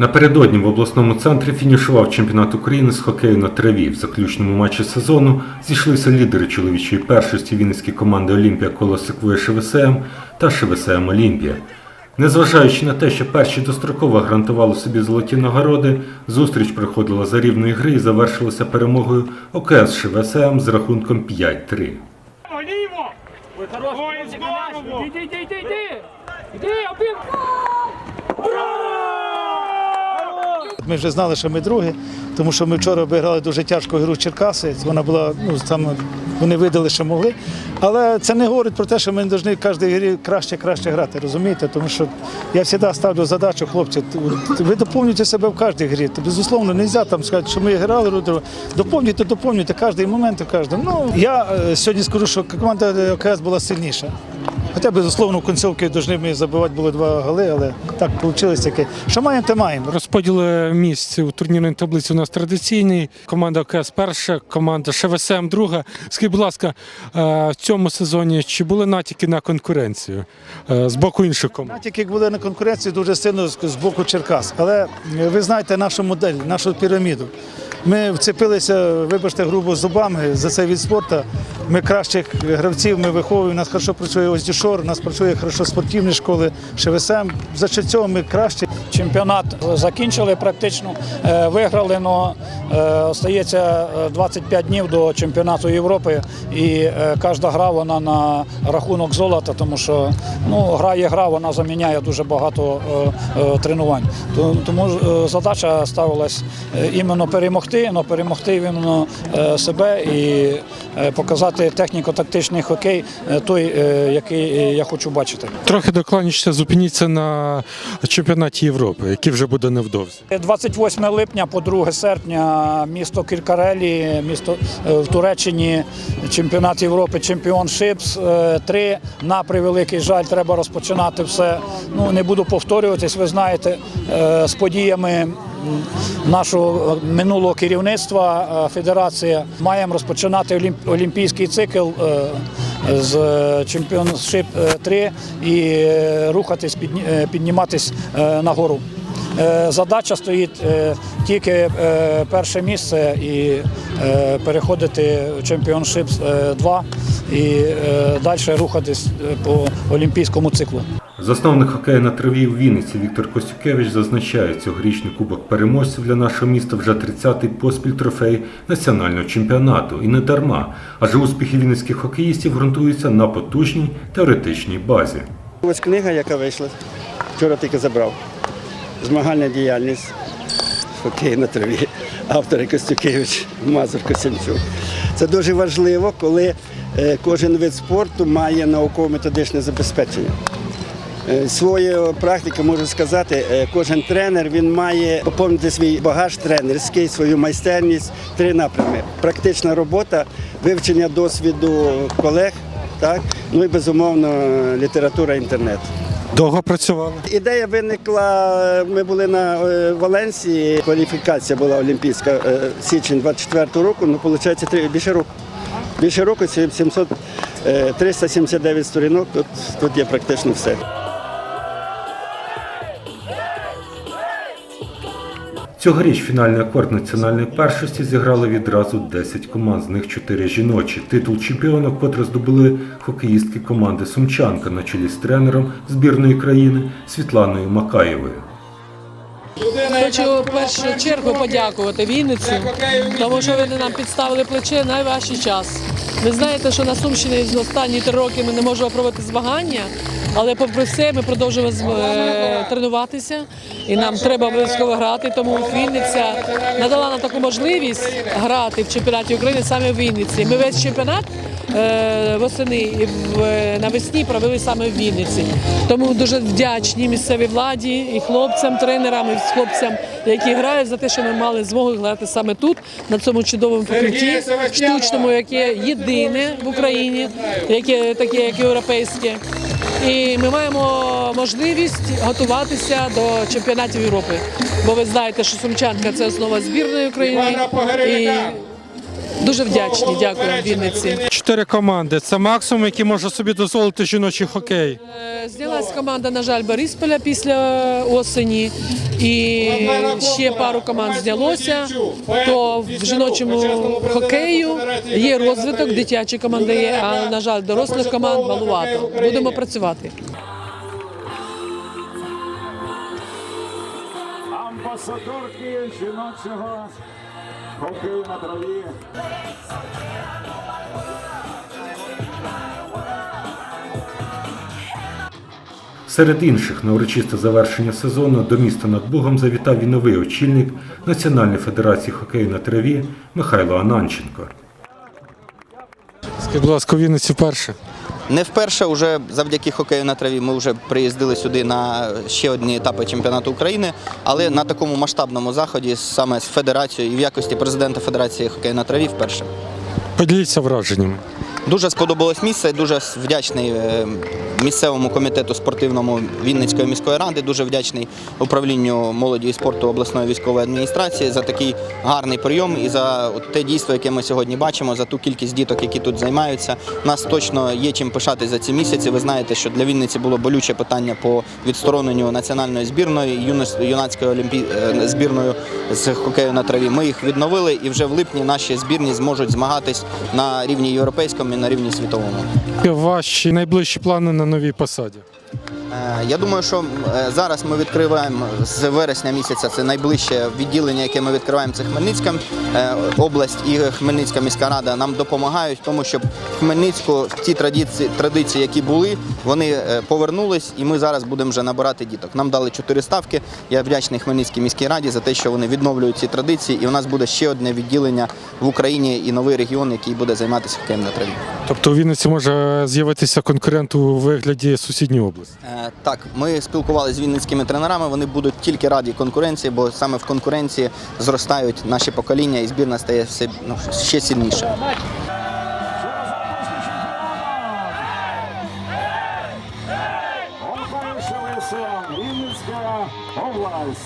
Напередодні в обласному центрі фінішував чемпіонат України з хокею на траві. В заключному матчі сезону зійшлися лідери чоловічої першості вінницькі команди Олімпія Колосиквої ШВСМ та ШВСМ Олімпія. Незважаючи на те, що перші достроково гарантували собі золоті нагороди, зустріч проходила за рівної гри і завершилася перемогою ОКС ШВСМ з рахунком 5-3. Оліво! Ой, хорош, Ой, Вовчик, здорово! Іди, іди, іди, іди! Іди, обіг! Ми вже знали, що ми другі, тому що ми вчора обіграли дуже тяжку гру Черкаси. Вона була, ну там вони видали, що могли. Але це не говорить про те, що ми не повинні в кожній грі краще краще грати, розумієте? Тому що я завжди ставлю задачу, хлопці, ви доповнюєте себе в кожній грі. То, безусловно, не можна там сказати, що ми грали, доповнюйте, доповнюйте кожен момент кожному. Ну, я е, сьогодні скажу, що команда ОКС була сильніша. Хоча, безусловно, в кінцівці повинні ми забивати було два голи, але так вийшло таке. Що маємо, те маємо. Розподіл місць у турнірній таблиці у нас традиційний. Команда ОКС перша, команда ШВСМ друга. Скажіть, будь ласка, е, в цьому сезоні чи були натяки на конкуренцію е, з боку інших команд? Натяки були на конкуренції дуже сильно з з боку Черкас. Але е, ви знаєте нашу модель, нашу піраміду. Ми вцепилися, вибачте, грубо зубами за цей від спорту. Ми кращих гравців, ми виховуємо. У нас хорошо працює Оздішор, у нас працює хорошо спортивні школи, ШВСМ. За цього ми кращі. Чемпіонат закінчили практично, е, виграли, але остається е, 25 днів до чемпіонату Європи, і е, кожна гра вона на рахунок золота, тому що ну, гра є гра, вона заміняє дуже багато е, е, тренувань. Тому е, задача ставилась е, іменно перемогти, але перемогти іменно е, себе і е, показати техніко-тактичний хокей, е, той, який я хочу бачити. Трохи докладніше зупиніться на чемпіонаті Європи, який вже буде невдовзі. 28 липня по 2 серпня місто Кіркарелі, місто в Туреччині, чемпіонат Європи, чемпіоншипс. 3. На превеликий жаль, треба розпочинати все. Ну не буду повторюватись. Ви знаєте, з подіями. Нашого е, минулого керівництва е, федерації маємо розпочинати олімпійський цикл е, з чемпіоншип 3 і рухатись, підні- підніматись нагору. Задача стоїть тільки перше місце і переходити в чемпіоншип 2 і далі рухатись по олімпійському циклу. Засновник хокею на траві в Вінниці Віктор Костюкевич зазначає, цьогорічний кубок переможців для нашого міста вже 30-й поспіль трофей національного чемпіонату. І не дарма, адже успіхи вінницьких хокеїстів ґрунтуються на потужній теоретичній базі. Ось книга, яка вийшла, вчора тільки забрав. Змагальна діяльність хокей на траві. Автор Костюкевич Мазур Косянчук. Це дуже важливо, коли е, кожен вид спорту має науково-методичне забезпечення. Е, Свою практику можу сказати, е, кожен тренер він має поповнити свій багаж тренерський, свою майстерність, три напрями. Практична робота, вивчення досвіду колег, так? ну і безумовно література інтернет. Довго працювали. Ідея виникла. Ми були на е, Валенсії. Кваліфікація була олімпійська січень 24 року. Ну, виходить, три- більше року. Більше року 700, е, 379 сторінок. Тут, тут є практично все. Цьогоріч фінальний акорд національної першості зіграли відразу 10 команд, з них 4 жіночі. Титул чемпіона вкотре здобули хокеїстки команди Сумчанка на чолі з тренером збірної країни Світланою Макаєвою. Хочу в першу чергу подякувати Вінниці, тому що вони нам підставили плече найважчий час. Ви знаєте, що на Сумщині з останні три роки ми не можемо проводити змагання, але попри все ми продовжуємо е, тренуватися і нам треба обов'язково грати. Тому Вінниця надала нам таку можливість грати в чемпіонаті України саме в Вінниці. Ми весь чемпіонат е, восени і е, навесні провели саме в Вінниці. Тому дуже вдячні місцевій владі і хлопцям, тренерам, і хлопцям, які грають за те, що ми мали змогу грати саме тут, на цьому чудовому покритті, штучному, яке єдине в Україні, яке таке, як європейське. І ми маємо можливість готуватися до чемпіонатів Європи. Бо ви знаєте, що Сумчанка це основа збірної України. І Дуже вдячні. Дякую Вінниці. Чотири команди. Це максимум, який може собі дозволити жіночий хокей. Е, Знялась команда, на жаль, Борисполя після осені, і ще пару команд знялося. То в жіночому хокею є розвиток, дитячі команди є, а на жаль, дорослих команд малувато. Будемо працювати. амбасадорки жіночого хокею на траві. Серед інших на урочисте завершення сезону до міста над Бугом завітав і новий очільник Національної федерації хокею на траві Михайло Ананченко. Скажіть, будь ласка, у Вінниці вперше. Не вперше, уже завдяки хокею на траві, ми вже приїздили сюди на ще одні етапи чемпіонату України, але на такому масштабному заході саме з федерацією і в якості президента Федерації хокею на траві вперше. Поділіться враженнями. Дуже сподобалось місце. Дуже вдячний е, місцевому комітету спортивному Вінницької міської ради. Дуже вдячний управлінню молоді і спорту обласної військової адміністрації за такий гарний прийом і за те дійство, яке ми сьогодні бачимо, за ту кількість діток, які тут займаються. Нас точно є чим пишати за ці місяці. Ви знаєте, що для Вінниці було болюче питання по відстороненню національної збірної юнацької олімпі... е, збірної з хокею на траві. Ми їх відновили, і вже в липні наші збірні зможуть змагатись на рівні європейському на рівні світовому. Ваші найближчі плани на новій посаді. Е, Я думаю, що е, зараз ми відкриваємо з вересня місяця. Це найближче відділення, яке ми відкриваємо. Це Хмельницька е, область і Хмельницька міська рада нам допомагають, в тому щоб в Хмельницьку ті традиції, традиції, які були, вони повернулись, і ми зараз будемо вже набирати діток. Нам дали чотири ставки. Я вдячний Хмельницькій міській раді за те, що вони відновлюють ці традиції. І у нас буде ще одне відділення в Україні і новий регіон, який буде займатися хокеєм на траві. Тобто у Вінниці може з'явитися конкурент у вигляді сусідньої області. Е, Так, ми спілкувалися з вінницькими тренерами. Вони будуть тільки раді конкуренції, бо саме в конкуренції зростають наші покоління, і збірна стає все ну, ще сильніше. Вінницька область.